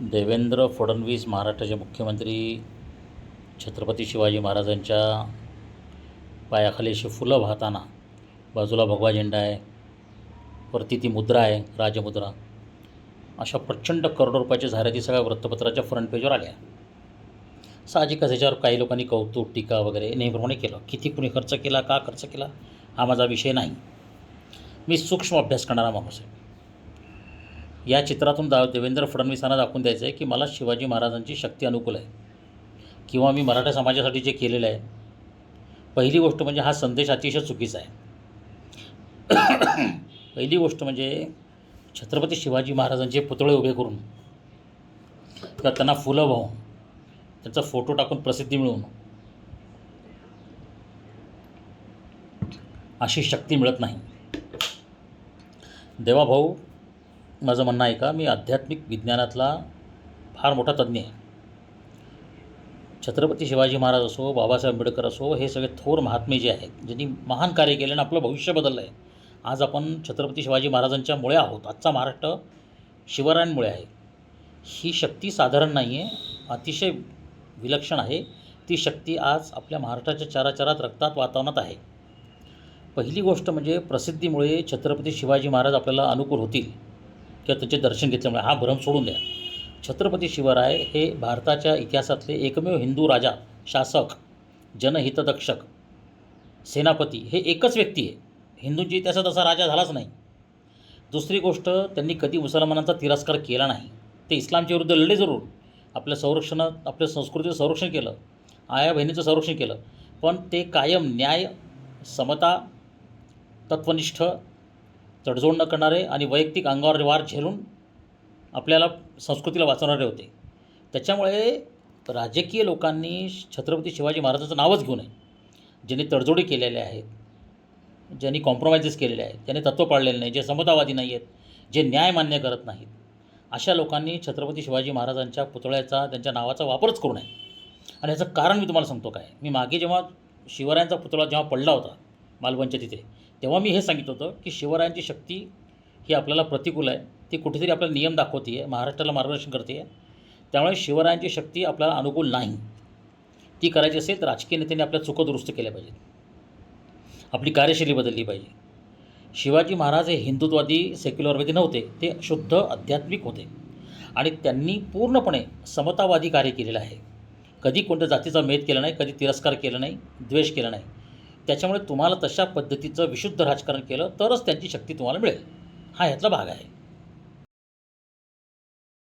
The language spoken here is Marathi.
देवेंद्र फडणवीस महाराष्ट्राचे मुख्यमंत्री छत्रपती शिवाजी महाराजांच्या पायाखाली अशी फुलं वाहताना बाजूला भगवा झेंडा आहे वरती ती मुद्रा आहे राजमुद्रा. अशा प्रचंड करोडो रुपयाच्या जाहिराती सगळ्या वृत्तपत्राच्या फ्रंट पेजवर आल्या. साहजिकच ह्याच्यावर काही लोकांनी कौतुक टीका वगैरे नेहमीप्रमाणे केलं. किती कुणी खर्च केला का खर्च केला हा माझा विषय नाही. मी सूक्ष्म अभ्यास करणारा माणूस आहे. या चित्रातून दा देवेंद्र फडणवीसांना दाखवून द्यायचं आहे की मला शिवाजी महाराजांची शक्ती अनुकूल आहे. किंवा मी मराठा समाजासाठी जे केलेलं आहे पहिली गोष्ट म्हणजे हा संदेश अतिशय चुकीचा आहे. पहिली गोष्ट म्हणजे छत्रपती शिवाजी महाराजांचे पुतळे उभे करून किंवा त्यांना फुलं वाहून त्यांचा फोटो टाकून प्रसिद्धी मिळवून अशी शक्ती मिळत नाही. देवाभाऊ माझं म्हणणं आहे का मी आध्यात्मिक विज्ञानातला फार मोठा तज्ज्ञ आहे. छत्रपती शिवाजी महाराज असो बाबासाहेब आंबेडकर असो हे सगळे थोर महात्मे जे आहेत ज्यांनी महान कार्य केले आणि आपलं भविष्य बदललं आहे आज आपण छत्रपती शिवाजी महाराजांच्यामुळे आहोत. आजचा महाराष्ट्र शिवरायांमुळे आहे. ही शक्ती साधारण नाही आहे अतिशय विलक्षण आहे. ती शक्ती आज आपल्या महाराष्ट्राच्या चाराचारात रक्तात वातावरणात आहे. पहिली गोष्ट म्हणजे प्रसिद्धीमुळे छत्रपती शिवाजी महाराज आपल्याला अनुकूल होतील. किंवा त्याचे दर्शन घेतल्यामुळे हा भ्रम सोडून द्या. छत्रपती शिवराय हे भारताच्या इतिहासातले एकमेव हिंदू राजा शासक जनहितदक्षक सेनापती हे एकच व्यक्ती आहे. हिंदूंच्या इतिहासात असा राजा झालाच नाही. दुसरी गोष्ट त्यांनी कधी मुसलमानांचा तिरस्कार केला नाही. ते इस्लामच्या विरुद्ध लढले जरूर. आपल्या संरक्षणात आपल्या संस्कृतीचं संरक्षण केलं. आया बहिणीचं संरक्षण केलं. पण ते कायम न्याय समता तत्वनिष्ठ तडजोड न करणारे आणि वैयक्तिक अंगावर वार झेलून आपल्याला संस्कृतीला वाचवणारे होते. त्याच्यामुळे राजकीय लोकांनी छत्रपती शिवाजी महाराजांचं नावच घेऊ नये. ज्यांनी तडजोडी केलेल्या आहेत ज्यांनी कॉम्प्रोमाइजेस केलेले आहेत ज्यांनी तत्त्व पाळलेले नाही जे समतावादी नाही आहेत जे न्याय मान्य करत नाहीत अशा लोकांनी छत्रपती शिवाजी महाराजांच्या पुतळ्याचा त्यांच्या नावाचा वापरच करू नये. आणि याचं कारण मी तुम्हाला सांगतो काय? मी मागे जेव्हा शिवरायांचा पुतळा जेव्हा पडला होता मालवणच्या तिथे तेव्हा मी हे सांगितलं होतं की शिवरायांची शक्ती ही आपल्याला प्रतिकूल आहे. ती कुठेतरी आपल्याला नियम दाखवते आहे महाराष्ट्राला मार्गदर्शन करते आहे त्यामुळे शिवरायांची शक्ती आपल्याला अनुकूल नाही. ती करायची असेल तर राजकीय नेत्यांनी आपल्या चुका दुरुस्त केल्या पाहिजेत. आपली कार्यशैली बदलली पाहिजे. शिवाजी महाराज हे हिंदुत्ववादी सेक्युलरवादी नव्हते ते शुद्ध आध्यात्मिक होते. आणि त्यांनी पूर्णपणे समतावादी कार्य केलेलं आहे. कधी कोणत्या जातीचा मेद केला नाही कधी तिरस्कार केला नाही द्वेष केला नाही. त्याच्यामुळे तुम्हाला तशा पद्धतीचं विशुद्ध राजकारण केलं तरच त्यांची शक्ती तुम्हाला मिळेल. हा ह्यातला भाग आहे.